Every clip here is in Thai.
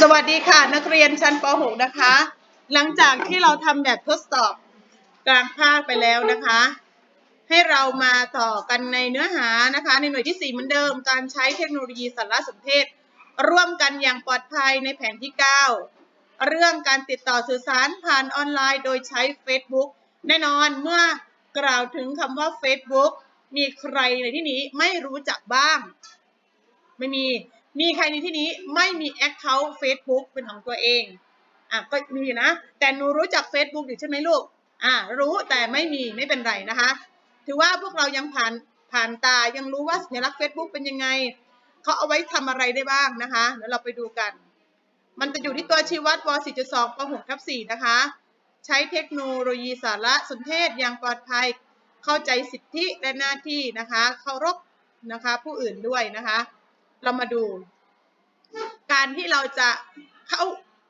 สวัสดีค่ะ นักเรียนชั้นป .6 นะคะ หลังจากที่เราทำแบบทดสอบกลางภาคไปแล้วนะคะ ให้เรามาต่อกันในเนื้อหานะคะ ในหน่วยที่ 4 เหมือนเดิม การใช้เทคโนโลยีสารสนเทศ ร่วมกันอย่างปลอดภัยในแผนที่ 9 เรื่องการติดต่อสื่อสารผ่านออนไลน์โดยใช้ Facebook แน่นอนเมื่อกล่าวถึงคำว่า Facebook มีใครในที่นี้ไม่รู้จักบ้าง ไม่มี มีใครในที่นี้ไม่มี Account Facebook เป็นของตัวเอง อะก็มีนะ แต่หนูรู้จัก Facebook อยู่ใช่ไหมลูก อะรู้แต่ไม่มีไม่เป็นไรนะคะ ถือว่าพวกเรายังผ่านผ่านตายังรู้ว่าสัญลักษณ์ Facebook เป็นยังไงเขาเอาไว้ทำอะไรได้บ้างนะคะเดี๋ยวเราไปดูกัน มันจะอยู่ที่ตัวชี้วัดว 4.2ป .6 ทับ4นะคะ ใช้เทคโนโลยีสารสนเทศอย่างปลอดภัย เข้าใจสิทธิและหน้าที่นะคะ เคารพนะคะ ผู้อื่นด้วยนะคะ เรามาดู การที่เราจะเข้า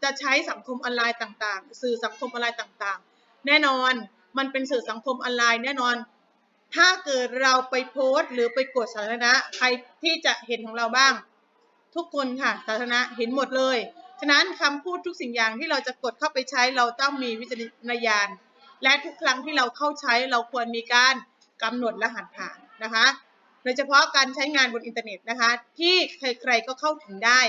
จะใช้สังคมออนไลน์ต่างๆ สื่อสังคมออนไลน์ต่างๆ แน่นอนมันเป็นสื่อสังคมออนไลน์แน่นอน ถ้าเกิดเราไปโพสต์ หรือไปกดสาธารณะใครที่จะเห็นของเราบ้าง ทุกคนค่ะสาธารณะเห็นหมดเลย ฉะนั้นคำพูดทุกสิ่งอย่างที่เราจะกดเข้าไปใช้เราต้องมีวิจารณญาณ และทุกครั้งที่เราเข้าใช้เราควรมีการกำหนดรหัสผ่านนะคะ โดยเฉพาะการใช้งานบนอินเทอร์เน็ตนะคะ ที่ใครๆก็เข้าถึงได้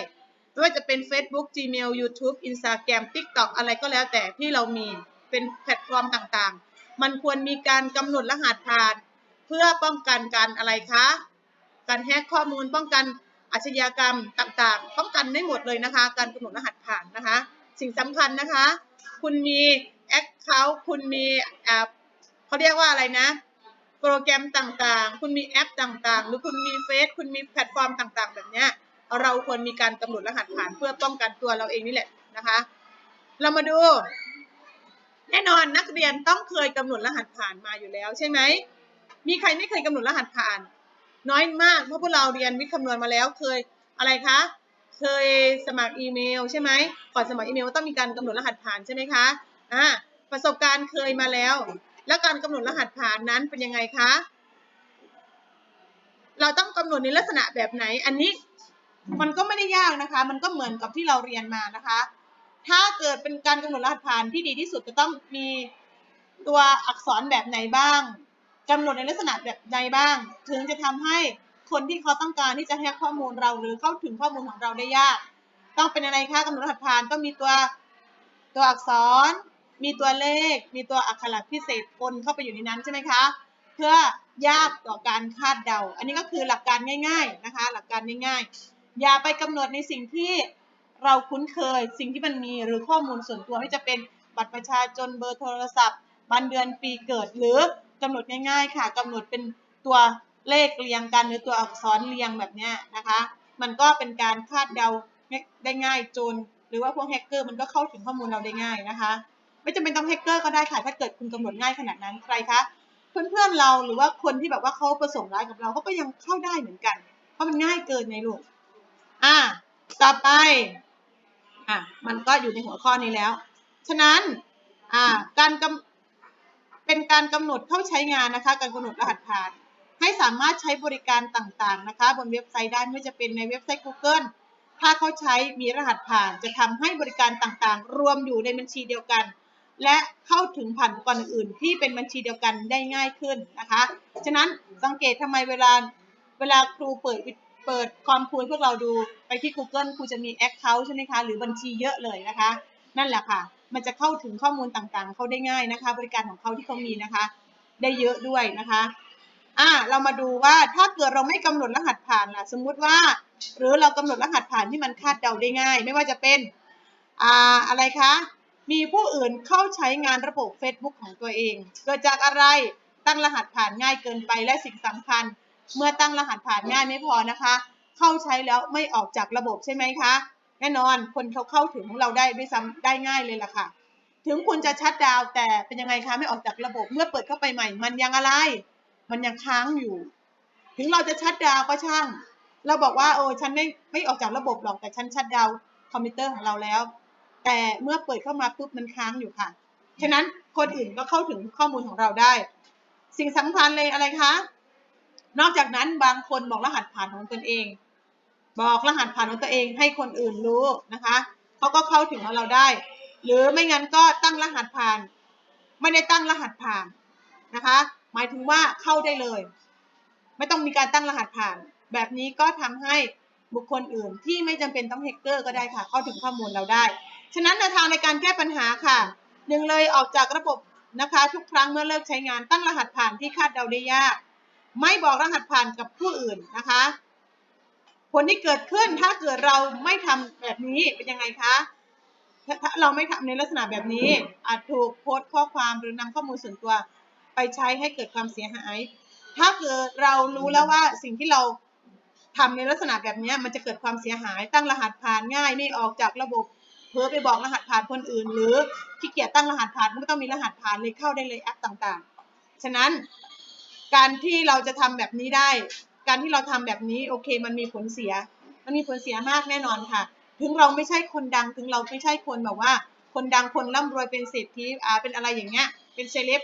ไม่ว่าจะเป็น Facebook Gmail YouTube Instagram TikTok อะไรก็แล้วแต่ที่เรามีเป็นแพลตฟอร์มต่างๆ มันควรมีการกำหนดรหัสผ่าน เพื่อป้องกันการอะไรคะ การแฮกข้อมูลป้องกันอาชญากรรมต่างๆ ป้องกันได้หมดเลยนะคะ การกำหนดรหัสผ่านนะคะ สิ่งสำคัญนะคะ คุณมีแอคเคาท์คุณมีแอปเขาเรียกว่าอะไรนะ โปรแกรมต่างๆ คุณมีแอปต่างๆ หรือคุณมีเฟซคุณมีแพลตฟอร์มต่าง ๆ แบบเนี้ยเราควรมีการกำหนดรหัสผ่านเพื่อป้องกันตัวเราเองนี่แหละนะคะ เรามาดู แน่นอนนักเรียนต้องเคยกำหนดรหัสผ่านมาอยู่แล้วใช่ไหมมีใครไม่เคยกำหนดรหัสผ่าน น้อยมากเพราะพวกเราเรียนวิทย์คำนวณมาแล้วเคยอะไรคะเคยสมัครอีเมลใช่ไหมก่อนสมัครอีเมลต้องมีการกำหนดรหัสผ่านใช่ไหมคะอ่าประสบการณ์เคยมาแล้ว แล้วการกำหนดรหัสผ่านนั้นเป็นยังไงคะ เราต้องกำหนดในลักษณะแบบไหน อันนี้มันก็ไม่ได้ยากนะคะ มันก็เหมือนกับที่เราเรียนมานะคะ ถ้าเกิดเป็นการกำหนดรหัสผ่านที่ดีที่สุดจะต้องมีตัวอักษรแบบไหนบ้างกำหนดในลักษณะแบบใดบ้าง ถึงจะทำให้คนที่เขาต้องการที่จะแฮกข้อมูลเรา หรือเข้าถึงข้อมูลของเราได้ยาก ต้องเป็นอะไรคะกำหนดรหัสผ่านต้องมีตัวตัวอักษร มีตัวเลข มีตัวอักขระพิเศษปนเข้าไปอยู่ในนั้นใช่ไหมคะ เพื่อยากต่อการคาดเดา อันนี้ก็คือหลักการง่ายๆนะคะ หลักการง่ายๆ อย่าไปกำหนดในสิ่งที่เราคุ้นเคย สิ่งที่มันมีหรือข้อมูลส่วนตัวที่จะเป็นบัตรประชาชนเบอร์โทรศัพท์วันเดือนปีเกิดหรือกำหนดง่ายๆ ค่ะกำหนดเป็นตัวเลขเรียงกันหรือตัวอักษรเรียงแบบนี้นะคะ มันก็เป็นการคาดเดาได้ง่ายโจรหรือว่าพวกแฮกเกอร์มันก็เข้าถึงข้อมูลเราได้ง่ายนะคะ ไม่จำเป็นต้องแฮกเกอร์ก็ได้ค่ะ ถ้าเกิดคุณกำหนดง่ายขนาดนั้นใครคะเพื่อนๆเราหรือว่าคนที่แบบว่าเขาประสงค์ร้ายกับเราเขาก็ยังเข้าได้เหมือนกัน เพราะมันง่ายเกินในลูกอ่าต่อไปอะมันก็อยู่ในหัวข้อนี้แล้ว ฉะนั้นอ่าการกำเป็นการกำหนดเข้าใช้งานนะคะ การกำหนดรหัสผ่าน ให้สามารถใช้บริการต่างๆนะคะ บนเว็บไซต์ได้ไม่ว่าจะเป็นในเว็บไซต์ Google ถ้าเขาใช้มีรหัสผ่านจะทำให้บริการต่างๆ รวมอยู่ในบัญชีเดียวกัน และเข้าถึงผ่านอุปกรณ์อื่นที่เป็นบัญชีเดียวกันได้ง่ายขึ้นนะคะ ฉะนั้นสังเกตทำไมเวลาเวลาครูเปิดเปิดความครูณพวกเราดูไปที่ Google ครูจะมี Account ใช่ไหมคะ หรือบัญชีเยอะเลยนะคะ นั่นแหละค่ะ มันจะเข้าถึงข้อมูลต่างๆ เขาได้ง่ายนะคะ บริการของเขาที่เขามีนะคะ ได้เยอะด้วยนะคะอ่าเรามาดูว่าถ้าเกิดเราไม่กำหนดรหัสผ่านล่ะ สมมุติว่า หรือเรากำหนดรหัสผ่านที่มันคาดเดาได้ง่าย ไม่ว่าจะเป็นอ่าอะไรคะ มีผู้อื่นเข้าใช้งานระบบ Facebook ของตัวเอง เกิดจากอะไรตั้งรหัสผ่านง่ายเกินไปและสิ่งสำคัญ เมื่อตั้งรหัสผ่านง่ายไม่พอนะคะ เข้าใช้แล้วไม่ออกจากระบบใช่ไหมคะแน่นอนคนเขาเข้าถึงเราได้ด้วยซ้ำได้ง่ายเลยล่ะค่ะ ถึงคุณจะชัดดาวแต่เป็นยังไงคะไม่ออกจากระบบ เมื่อเปิดเข้าไปใหม่ มันยังอะไร มันยังค้างอยู่ ถึงเราจะชัดดาวก็ช่าง เราบอกว่าโอ้ฉันไม่ไม่ออกจากระบบหรอกแต่ฉันชัดดาวคอมพิวเตอร์ของเราแล้ว แต่เมื่อเปิดเข้ามาปุ๊บมันค้างอยู่ค่ะ ฉะนั้นคนอื่นก็เข้าถึงข้อมูลของเราได้ สิ่งสำคัญเลยอะไรคะ นอกจากนั้นบางคนบอกรหัสผ่านของตนเอง บอกรหัสผ่านของตัวเองให้คนอื่นรู้นะคะเขาก็เข้าถึงของเราได้ หรือไม่งั้นก็ตั้งรหัสผ่าน ไม่ได้ตั้งรหัสผ่านนะคะ หมายถึงว่าเข้าได้เลย ไม่ต้องมีการตั้งรหัสผ่าน แบบนี้ก็ทำให้บุคคลอื่นที่ไม่จำเป็นต้องแฮกเกอร์ก็ได้ค่ะ เข้าถึงข้อมูลเราได้ ฉะนั้นแนวทางในการแก้ปัญหาค่ะหนึ่งเลยออกจากระบบนะคะ ทุกครั้งเมื่อเลิกใช้งานตั้งรหัสผ่านที่คาดเดาได้ยาก ไม่บอกรหัสผ่านกับผู้อื่นนะคะ ผลที่เกิดขึ้นถ้าเกิดเราไม่ทำแบบนี้เป็นยังไงคะถ้าเราไม่ทำในลักษณะแบบนี้ อาจถูกโพสต์ข้อความหรือนำข้อมูลส่วนตัวไปใช้ให้เกิดความเสียหาย ถ้าเกิดเรารู้แล้วว่าสิ่งที่เราทำในลักษณะแบบนี้มันจะเกิดความเสียหาย ตั้งรหัสผ่านง่ายไม่ออกจากระบบ เพ้อไปบอกรหัสผ่านคนอื่น หรือขี้เกียจตั้งรหัสผ่านไม่ต้องมีรหัสผ่านเลยเข้าได้เลยแอปต่างๆ ฉะนั้นการที่เราจะทำแบบนี้ได้ การที่เราทำแบบนี้โอเค มันมีผลเสีย มันมีผลเสียมากแน่นอนค่ะ ถึงเราไม่ใช่คนดังถึงเราไม่ใช่คนแบบว่า คนดังคนร่ำรวยเป็นเศรษฐีอ่าเป็นอะไรอย่างเงี้ยเป็นเซเลบ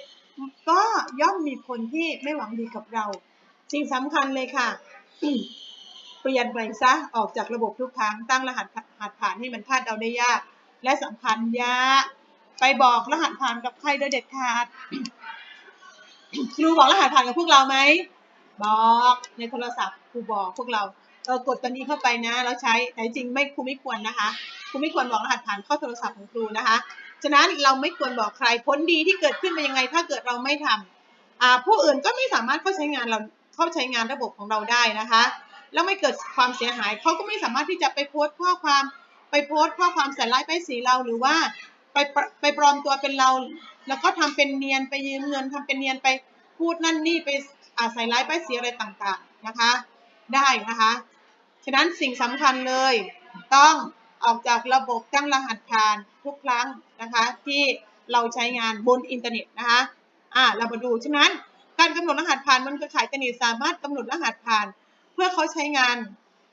ก็ย่อมมีคนที่ไม่หวังดีกับเรา สิ่งสำคัญเลยค่ะ เปลี่ยนไปซะออกจากระบบทุกครั้งตั้งรหัสหัสผ่านให้มันคาดเดาได้ยาก และสำคัญอยาไปบอกรหัสผ่านกับใครโดยเด็ดขาดครูบอกรหัสผ่านกับพวกเราไหมบอกในโทรศัพท์ครูบอกพวกเราเออกดตัวนี้เข้าไปนะแล้วใช้แต่จริงไม่ครูไม่ควรนะคะครูไม่ควรบอกรหัสผ่านเข้าโทรศัพท์ของครูนะคะฉะนั้นเราไม่ควรบอกใครผลดีที่เกิดขึ้นเป็นยังไงถ้าเกิดเราไม่ทำอ่าผู้อื่นก็ไม่สามารถเข้าใช้งานเราเข้าใช้งานระบบของเราได้นะคะ แล้วไม่เกิดความเสียหายเขาก็ไม่สามารถที่จะไปโพสต์ข้อความไปโพสต์ข้อความใส่ร้ายไปสีเราหรือว่าไปไปปลอมตัวเป็นเรา แล้วก็ทำเป็นเนียนไปยืมเงินทำเป็นเนียนไปพูดนั่นนี่ไปอาใส่ร้ายไปสีอะไรต่างๆนะคะ ได้นะคะ ฉะนั้นสิ่งสำคัญเลยต้องออกจากระบบตั้งรหัสผ่านทุกครั้งนะคะ ที่เราใช้งานบนอินเทอร์เน็ตนะคะอ่าเรามาดูฉะนั้นการกำหนดรหัสผ่านบนเครือข่ายอินเทอร์เน็ตสามารถกำหนดรหัสผ่าน พื่อเขาใช้งาน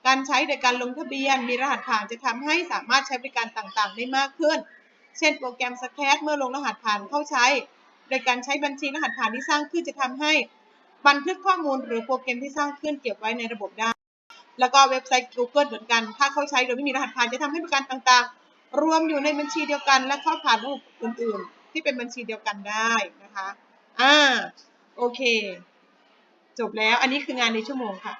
การใช้โดยการลงทะเบียน มีรหัสผ่านจะทำให้สามารถใช้บริการต่างๆ ได้มากขึ้น เช่น โปรแกรมสแครเมื่อลงรหัสผ่านเข้าใช้ โดยการใช้บัญชีรหัสผ่านที่สร้างขึ้นจะทำให้บันทึกข้อมูลหรือโปรแกรมที่สร้างขึ้นเก็บไว้ในระบบได้ แล้วก็เว็บไซต์ Google เหมือนกัน ถ้าเข้าใช้โดยไม่มีรหัสผ่านจะทำให้บริการต่างๆ รวมอยู่ในบัญชีเดียวกัน และเข้าผ่านระบบอื่น ๆ ที่เป็นบัญชีเดียวกันได้นะคะ อ่า โอเค จบแล้ว อันนี้คืองานในชั่วโมงค่ะ